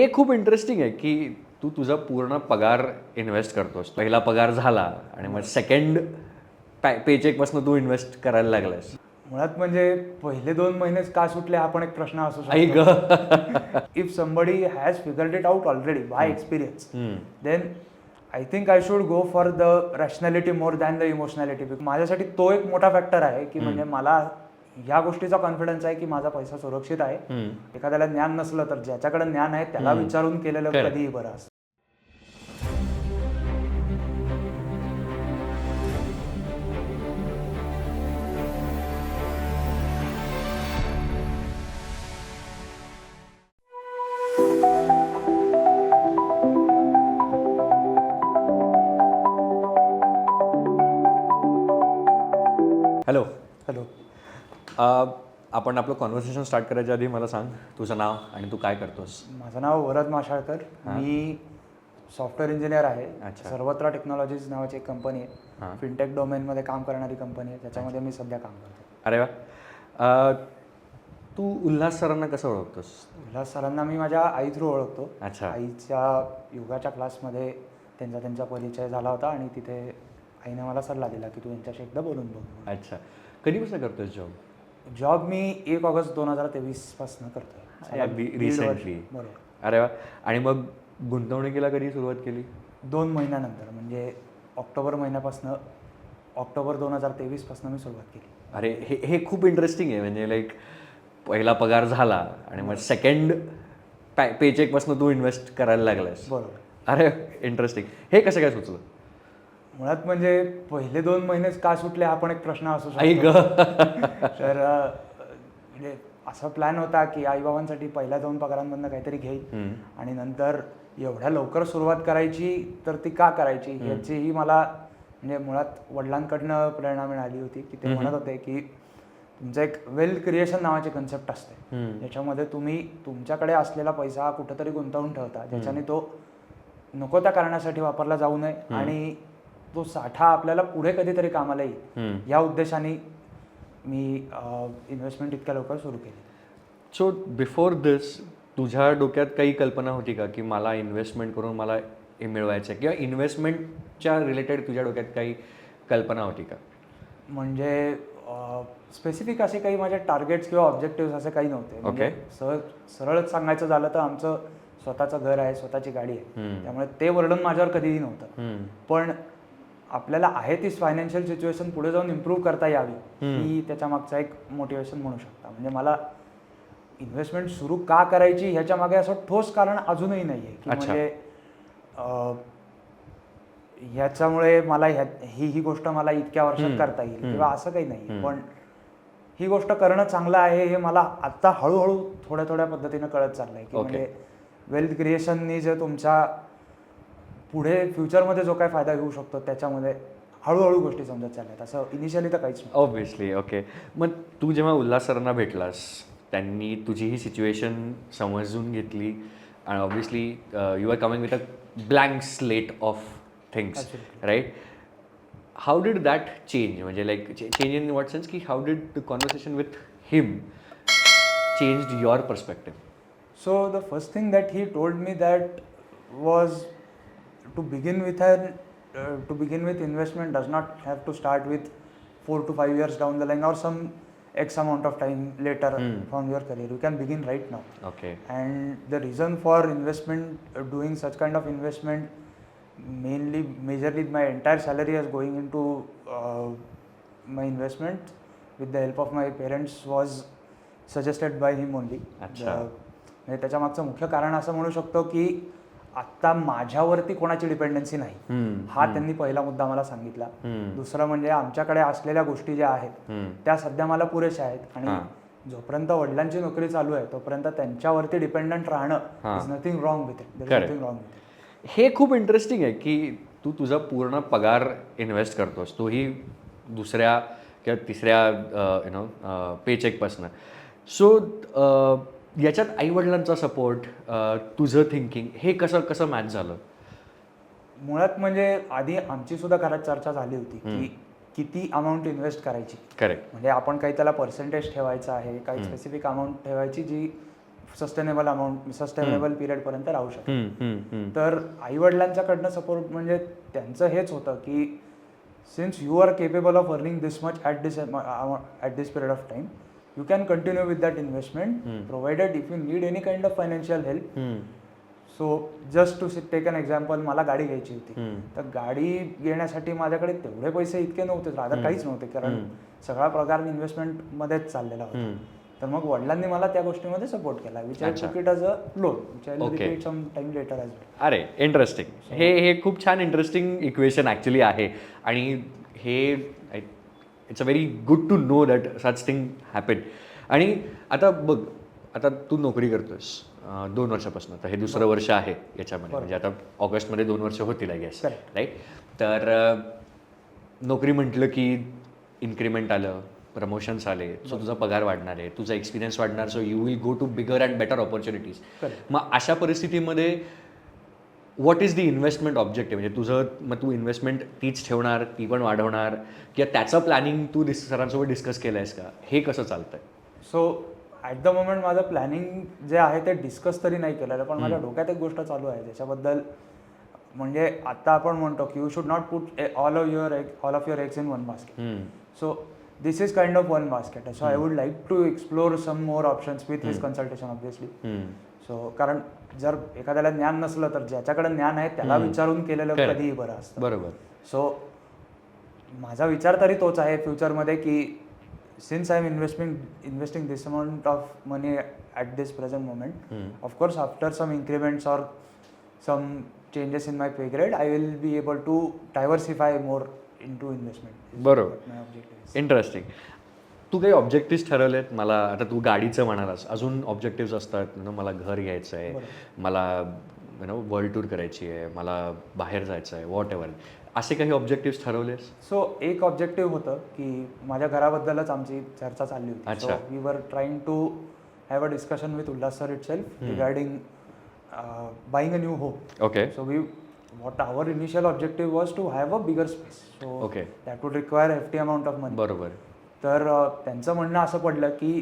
हे खूप इंटरेस्टिंग आहे की तू तुझा पूर्ण पगार इन्व्हेस्ट करतोस. पहिला पगार झाला आणि मग सेकंड पेचेकपासून तू इन्व्हेस्ट करायला लागलास मुळात म्हणजे पहिले दोन महिनेच का सुटले हा पण एक प्रश्न असू आई ग. शकतो if somebody has figured it out already by experience then I think I should go for the rationality more than the emotionality माझ्यासाठी तो एक मोठा फॅक्टर आहे की म्हणजे मला या गोष्टीचा कॉन्फिडन्स आहे की माझा पैसा सुरक्षित आहे. एखाद्याला ज्ञान नसलं तर ज्याच्याकडे ज्ञान आहे त्याला विचारून केलेलं. कधीही बरं असतं. हॅलो हॅलो आपण आपलं कॉन्व्हर्सेशन स्टार्ट करायच्या आधी मला सांग तुझं नाव आणि तू काय करतोस? माझं नाव वरद माशाळकर. मी सॉफ्टवेअर इंजिनियर आहे. सर्वत्र टेक्नॉलॉजीज नावाची एक कंपनी. आहे. फिनटेक डोमेनमध्ये काम करणारी कंपनी आहे. त्याच्यामध्ये मी सध्या काम करतो अरे वा. तू उल्हास सरांना कसं ओळखतोस? उल्हास सरांना मी माझ्या आई थ्रू ओळखतो. अच्छा. आईच्या योगाच्या क्लासमध्ये त्यांचा त्यांचा परिचय झाला होता आणि तिथे आईने मला सल्ला दिला की तू यांच्याशी एकदा बोलून बघ अच्छा. कधीपासून करतोस जॉब जॉब मी एक ऑगस्ट दोन हजार तेवीसपासून करतोय. अगदी दीड वर्ष. recently. बरोबर. अरे वा. आणि मग गुंतवणुकीला कधी सुरुवात केली? दोन महिन्यानंतर म्हणजे ऑक्टोबर महिन्यापासून ऑक्टोबर दोन हजार तेवीसपासून मी सुरुवात केली. अरे हे हे खूप इंटरेस्टिंग आहे. म्हणजे लाईक पहिला पगार झाला आणि मग सेकंड पॅ पेचेकपासून तू इन्व्हेस्ट करायला लागलास बरोबर. अरे इंटरेस्टिंग हे कसं काय सुचलं? मुळात म्हणजे पहिले दोन महिनेच का सुटले हा पण एक प्रश्न असू ग. तर म्हणजे असा प्लॅन होता की आईबाबांसाठी पहिल्या दोन पगारांमधनं काहीतरी घेईल. आणि नंतर एवढ्या लवकर सुरुवात करायची तर ती का करायची याचीही मला म्हणजे मुळात वडिलांकडनं प्रेरणा मिळाली होती की ते म्हणत होते की तुमचं एक वेल्थ क्रिएशन नावाची कन्सेप्ट असते. ज्याच्यामध्ये तुम्ही तुमच्याकडे असलेला पैसा हा कुठंतरी गुंतवून ठेवता ज्याच्याने तो नको त्या कारणासाठी वापरला जाऊ नये. आणि तो साठा आपल्याला पुढे कधीतरी कामाला येईल. या उद्देशाने मी इन्व्हेस्टमेंट इतक्या लवकर सुरू केली. सो बिफोर दिस तुझ्या डोक्यात काही कल्पना होती का की मला इन्व्हेस्टमेंट करून मला हे मिळवायचं आहे किंवा इन्व्हेस्टमेंटच्या रिलेटेड तुझ्या डोक्यात काही कल्पना होती का? म्हणजे स्पेसिफिक असे काही माझे टार्गेट्स किंवा ऑब्जेक्टिव्ह असे काही नव्हते. म्हणजे सहज सरळच सांगायचं झालं तर आमचं स्वतःचं घर आहे स्वतःची गाडी आहे. त्यामुळे ते वर्णन माझ्यावर कधीही नव्हतं. पण आपल्याला आहे तीच फायनान्शियल सिच्युएशन पुढे जाऊन इम्प्रूव्ह करता यावी ही त्याच्या मागचा एक मोटिवेशन म्हणू शकता. म्हणजे मला इन्व्हेस्टमेंट सुरू का करायची ह्याच्या मागे असं ठोस कारण अजूनही नाही आहे. म्हणजे ह्याच्यामुळे मला ह्या ही ही गोष्ट मला इतक्या वर्षात करता येईल किंवा असं काही नाही पण ही गोष्ट करणं चांगलं आहे हे मला आता हळूहळू थोड्या थोड्या पद्धतीनं कळत चाललंय. की. म्हणजे वेल्थ क्रिएशननी जे तुमच्या पुढे फ्युचरमध्ये जो काय फायदा घेऊ शकतो त्याच्यामध्ये हळूहळू गोष्टी समजत चालल्यात. असं इनिशियली तर काहीच ऑब्विसली ओके मग तू जेव्हा उल्हास सरांना भेटलास त्यांनी तुझी ही सिच्युएशन समजून घेतली. आणि obviously you are coming with a blank slate of things. Right how did that change म्हणजे like change in what sense की how did the conversation with him change your perspective So the first thing that he told me that was to begin with an uh, to begin with investment does not have to start with four to five years down the line or some x amount of time later from your career. You can begin right now. Okay And the reason for investment, uh, doing such kind of investment, mainly, majorly, my entire salary is going into uh, my investment with the help of my parents was suggested by him only. अच्छा. The- म्हणजे त्याच्या मागचं मुख्य कारण असं म्हणू शकतो की आत्ता माझ्यावरती कोणाची डिपेंडन्सी नाही. हा त्यांनी पहिला मुद्दा मला सांगितला. दुसरं म्हणजे आमच्याकडे असलेल्या गोष्टी ज्या आहेत त्या सध्या मला पुरेशा आहेत. आणि जोपर्यंत वडिलांची नोकरी चालू आहे तोपर्यंत त्यांच्यावरती डिपेंडंट राहणं is nothing wrong with it. Nothing wrong with हे खूप इंटरेस्टिंग आहे की तू तुझा पूर्ण पगार इन्व्हेस्ट करतोस. तोही दुसऱ्या किंवा तिसऱ्या यु नो पेचेकपासनं सो याच्यात आईवडिलांचा सपोर्ट तुझं थिंकिंग हे कसं कसं मॅच झालं? मुळात म्हणजे आधी आमची सुद्धा घरात चर्चा झाली होती की किती अमाऊंट इन्व्हेस्ट करायची. करेक्ट म्हणजे आपण काही त्याला पर्सेंटेज ठेवायचं आहे काही स्पेसिफिक अमाऊंट ठेवायची जी सस्टेनेबल अमाऊंट सस्टेनेबल पिरियडपर्यंत राहू शकतो. तर आई वडिलांच्याकडनं सपोर्ट म्हणजे त्यांचं हेच होतं की since you are capable of earning this much at this at this period of you can continue with that investment provided if you need any kind of financial help so just to take an example मला गाडी घ्यायची होती. हम्म. तर गाडी घेण्यासाठी माझ्याकडे तेवढे पैसे इतके नव्हते रादर काहीच नव्हते कारण सगळा पगार इन्व्हेस्टमेंटमध्येच चाललेला होता. तर मग वडिलांनी मला त्या गोष्टीमध्ये सपोर्ट केला. विच आय अच्छा. Took it as a loan some time later as अरे इंटरेस्टिंग हे हे खूप छान इंटरेस्टिंग इक्वेशन ॲक्च्युली आहे. आणि हे it's a very good to know that such thing happen आणि आता बघ आता तू नोकरी करतोयस अं, दोन वर्षापासून. आता हे दुसरं वर्ष आहे याच्यामध्ये. म्हणजे आता ऑगस्टमध्ये दोन वर्ष होतील आय गेस. राईट तर नोकरी म्हटलं की इन्क्रीमेंट आलं प्रमोशन्स आले सो तुझा पगार वाढणार आहे तुझा एक्सपिरियन्स वाढणार so you will go to bigger and better opportunities. मग अशा परिस्थितीमध्ये what is the investment objective म्हणजे तुझं मग तू इन्व्हेस्टमेंट तीच ठेवणार ती पण वाढवणार किंवा त्याचं प्लॅनिंग तू डिस सरांसोबत डिस्कस केलं आहेस का? हे कसं चालतंय? सो ॲट द मोमेंट माझं प्लॅनिंग जे आहे ते डिस्कस तरी नाही केलेलं पण माझ्या डोक्यात एक गोष्ट चालू आहे ज्याच्याबद्दल म्हणजे आता आपण म्हणतो की you should not put all of your egg all of your eggs in one basket hmm, so this is kind of one basket so I would like to explore some more options with his consultation obviously hmm. So कारण जर एखाद्याला ज्ञान नसलं तर ज्याच्याकडे ज्ञान आहे त्याला विचारून केलेलं. कधीही बरं असतं. बरोबर. सो माझा विचार तरी तोच आहे फ्युचरमध्ये की since I am investing investing this amount of money at this present moment of course after some increments or some changes in my pay grade I will be able to diversify more in to investment बरोबर. Objective interesting तू काही objectives ठरवलेत? मला आता तू गाडीचं म्हणालास. अजून objectives असतात. मला घर घ्यायचं आहे मला यु नो वर्ल्ड टूर करायची आहे. मला बाहेर जायचं आहे वॉट एव्हर असे काही ऑब्जेक्टिव्स ठरवलेस? सो एक ऑब्जेक्टिव्ह होतं की माझ्या घराबद्दलच आमची चर्चा चालली होती. सो अच्छा. We were trying to have a discussion with Ulhas sir itself regarding buying a new home okay So we, what our initial objective was to have a bigger space. So Okay. that would require hefty amount of money. बरोबर तर अ, त्यांचं म्हणणं असं पडलं की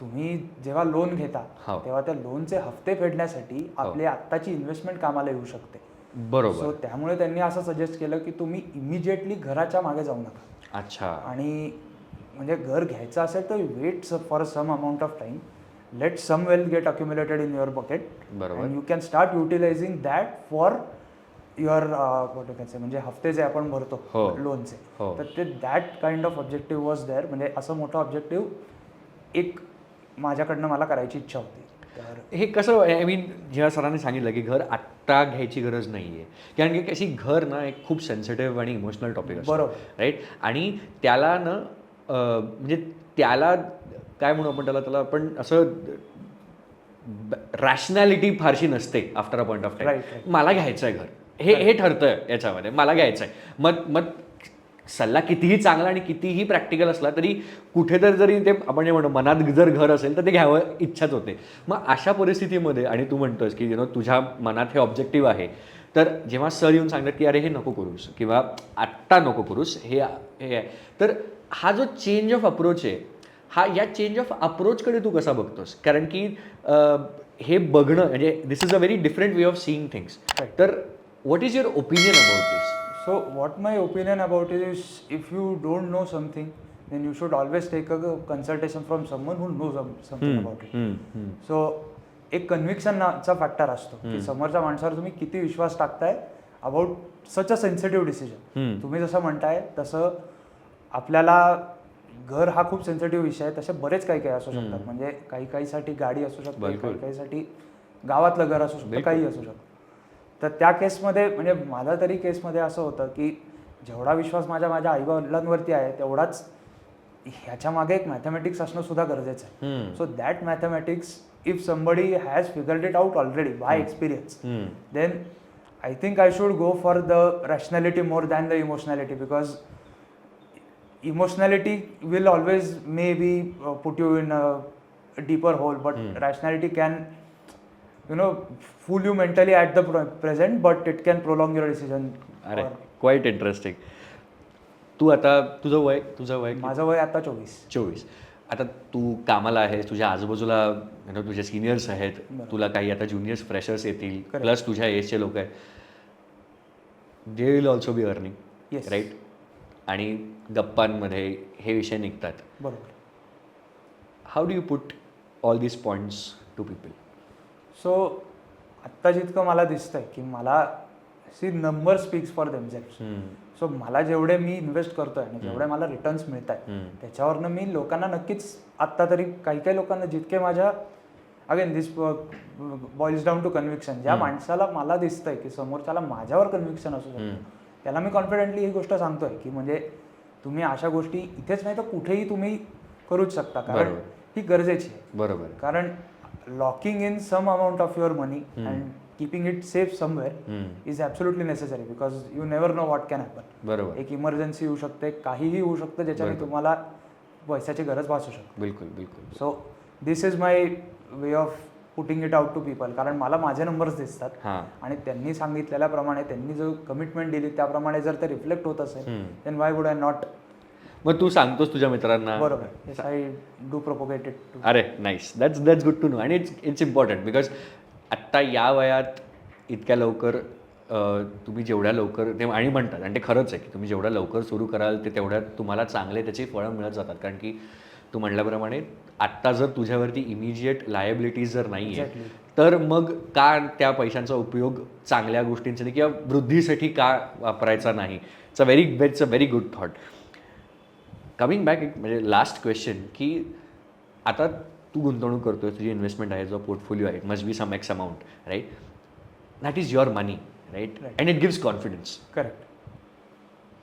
तुम्ही जेव्हा loan घेता हो. तेव्हा त्या लोनचे हप्ते फेडण्यासाठी आपली आत्ताची इन्व्हेस्टमेंट कामाला येऊ शकते बरोबर सो त्यामुळे त्यांनी असं सजेस्ट केलं की तुम्ही इमिजिएटली घराच्या मागे जाऊ नका अच्छा आणि म्हणजे घर घ्यायचं असेल तर wait for some amount of time let some well get accumulated in your bucket बरोबर. You can start utilizing that for your what you can say म्हणजे हफ्ते जे आपण भरतो हो. लोनचे हो. तर ते that kind of objective was there म्हणजे असं मोठं ऑब्जेक्टिव्ह एक माझ्याकडनं मला करायची इच्छा होती तर हे कसं आय मीन जेव्हा सरांनी सांगितलं की घर आत्ता घ्यायची गरज नाही आहे कारण की कशी घर ना एक खूप सेन्सिटिव्ह आणि इमोशनल टॉपिक असतो बरोबर. राईट आणि त्याला ना अं, म्हणजे त्याला काय म्हणू आपण त्याला त्याला आपण असं रॅशनॅलिटी फारशी नसते after a point of Right, right. मला घ्यायचं आहे घर हे हे ठरतं याच्यामध्ये. मला घ्यायचं आहे मग मग सल्ला कितीही चांगला आणि कितीही प्रॅक्टिकल असला तरी कुठेतरी जरी ते आपण जे म्हणतो मनात जर घर असेल तर ते घ्यावं इच्छाच होते. मग अशा परिस्थितीमध्ये आणि तू म्हणतोस की यु नो तुझ्या मनात हे ऑब्जेक्टिव्ह आहे तर जेव्हा सर येऊन सांगतात की अरे हे नको करूस किंवा आत्ता नको करूस हे हे आहे. तर हा जो चेंज ऑफ अप्रोच आहे हा या चेंज ऑफ अप्रोचकडे तू कसा बघतोस? कारण की हे बघणं म्हणजे this is a very different way of seeing things. तर what is your opinion about this So what my opinion about it is, if you don't know something, then you should always take a consultation from someone who knows some- something about it. So एक कन्व्हिक्शनचा factor असतो की समोरच्या माणसावर तुम्ही किती विश्वास टाकताय about such a sensitive decision तुम्ही जसं म्हणताय तसं आपल्याला घर हा खूप सेन्सिटिव्ह विषय आहे तसे बरेच काही काही असू शकतात. म्हणजे काही काहीसाठी गाडी असू शकते. काही काहीसाठी गावातलं घर असू शकतं. काही असू शकतं. तर त्या केसमध्ये म्हणजे मला तरी केसमध्ये असं होतं की जेवढा विश्वास माझ्या माझ्या आई वडिलांवरती आहे तेवढाच ह्याच्या मागे एक मॅथमॅटिक्स असणं सुद्धा गरजेचं आहे. So that mathematics if somebody has figured it out already by experience then I think I should go for the rationality more than the emotionality because emotionality will always maybe put you in a deeper hole but rationality can you know, fool you mentally at the pro- present, but it can prolong your decision. अरे quite interesting तू आता तुझं वय तुझं वय? माझं वय आता चोवीस. चोवीस. आता तू कामाला आहेस तुझ्या आजूबाजूला you know, तुझे सिनियर्स आहेत तुला काही आता ज्युनियर्स फ्रेशर्स येतील प्लस तुझ्या एजचे लोक आहेत. They will also be earning Yes. Right आणि गप्पांमध्ये हे विषय निघतात. बरोबर. How do you put all these points to people so आत्ता जितकं मला दिसतंय की मला see number speaks for themselves so मला जेवढे मी इन्व्हेस्ट करतोय आणि जेवढे मला रिटर्न्स मिळत आहेत त्याच्यावरनं मी लोकांना नक्कीच आत्ता तरी काही काही लोकांना जितके माझ्या again this boils down to conviction ज्या माणसाला मला दिसतंय की समोरच्याला माझ्यावर कन्व्हिक्शन असू शकतं त्याला मी कॉन्फिडेंटली ही गोष्ट सांगतोय की म्हणजे तुम्ही अशा गोष्टी इथेच नाही तर कुठेही तुम्ही करूच शकता. कारण. ही गरजेची आहे. बरोबर. कारण locking in some amount of your money and keeping it safe somewhere is absolutely necessary because you never know what can happen बरोबर. एक इमर्जन्सी येऊ शकते काहीही होऊ शकतं ज्याच्याने तुम्हाला पैशाची गरज भासू शकते. बिलकुल बिलकुल. So this is my way of putting it out to people कारण मला माझे नंबर्स दिसतात आणि त्यांनी सांगितलेल्याप्रमाणे त्यांनी जो कमिटमेंट दिली त्याप्रमाणे जर ते रिफ्लेक्ट होत असेल then why would I not मग तू सांगतोस तुझ्या मित्रांना. बरोबर. येस आय डू टू अरे nice that's that's good to know आणि इट्स इट्स इम्पॉर्टंट बिकॉज आत्ता या वयात इतक्या लवकर अं, तुम्ही जेवढ्या लवकर ते आणि म्हणतात आणि ते खरंच आहे की तुम्ही जेवढ्या लवकर सुरू कराल ते तेवढ्या तुम्हाला चांगले त्याची फळं मिळत जातात. कारण की तू म्हटल्याप्रमाणे आत्ता जर तुझ्यावरती इमिजिएट लायबिलिटीज जर नाही आहे तर मग का त्या पैशांचा उपयोग चांगल्या गोष्टींसाठी किंवा वृद्धीसाठी का वापरायचा नाही? It's a very it's a very good thought coming back एक म्हणजे लास्ट क्वेश्चन की आता तू गुंतवणूक करतोय तुझी इन्व्हेस्टमेंट आहे जो पोर्टफोलिओ आहे must be some x amount right that is your money right and it gives confidence correct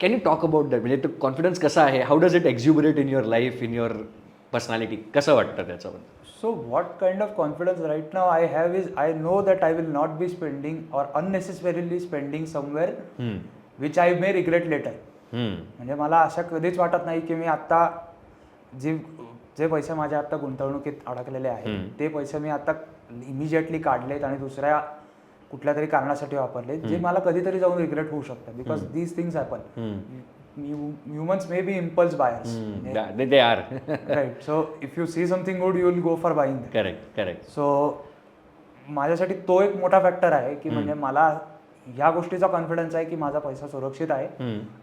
can you talk about that म्हणजे तो कॉन्फिडन्स कसा आहे? How does it exuberate in your life in your personality कसं वाटतं त्याच्याबद्दल? So, what kind of confidence right now I have is I know that I will not be spending or unnecessarily spending somewhere which I may regret later. म्हणजे मला अशा कधीच वाटत नाही की मी आत्ता जे जे पैसे माझ्या आत्ता गुंतवणुकीत अडकलेले आहेत ते पैसे मी आता इमिजिएटली काढलेत आणि दुसऱ्या कुठल्या तरी कारणासाठी वापरले जे मला कधीतरी जाऊन रिग्रेट होऊ शकतं. Because these things happen humans may be impulse buyers they are right so if you see something good you will go for buying correct correct so माझ्यासाठी तो एक मोठा फॅक्टर आहे की म्हणजे मला ह्या गोष्टीचा कॉन्फिडन्स आहे की माझा पैसा सुरक्षित आहे.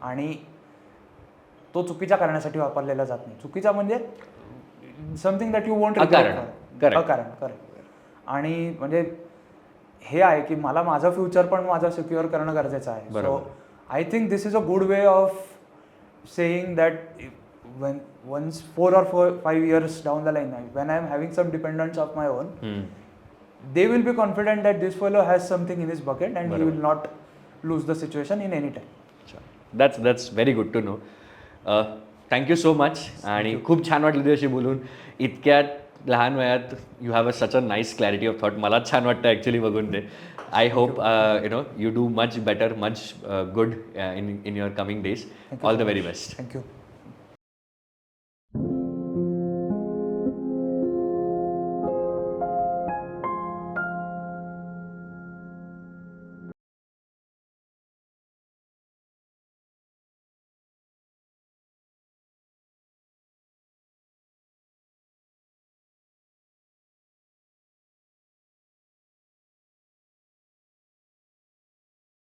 आणि तो चुकीच्या कारणासाठी वापरलेला जात नाही. चुकीचा म्हणजे something that you want correct आणि म्हणजे हे आहे की मला माझं फ्युचर पण माझं सिक्युअर करणं गरजेचं आहे. So. I think this is a good way of saying that when once four or four five years down the line when i am having some dependents of my own they will be confident that this fellow has something in his bucket and he will not lose the situation in any time. That's that's very good to know thank you so much आणि खूप छान वाटलं तुझ्याशी बोलून. इतक्या लहान वयात you have a such a nice clarity of thought मलाच छान वाटतं ॲक्च्युली बघून ते. I hope you know you do much better much good in in your coming days all the very best thank you.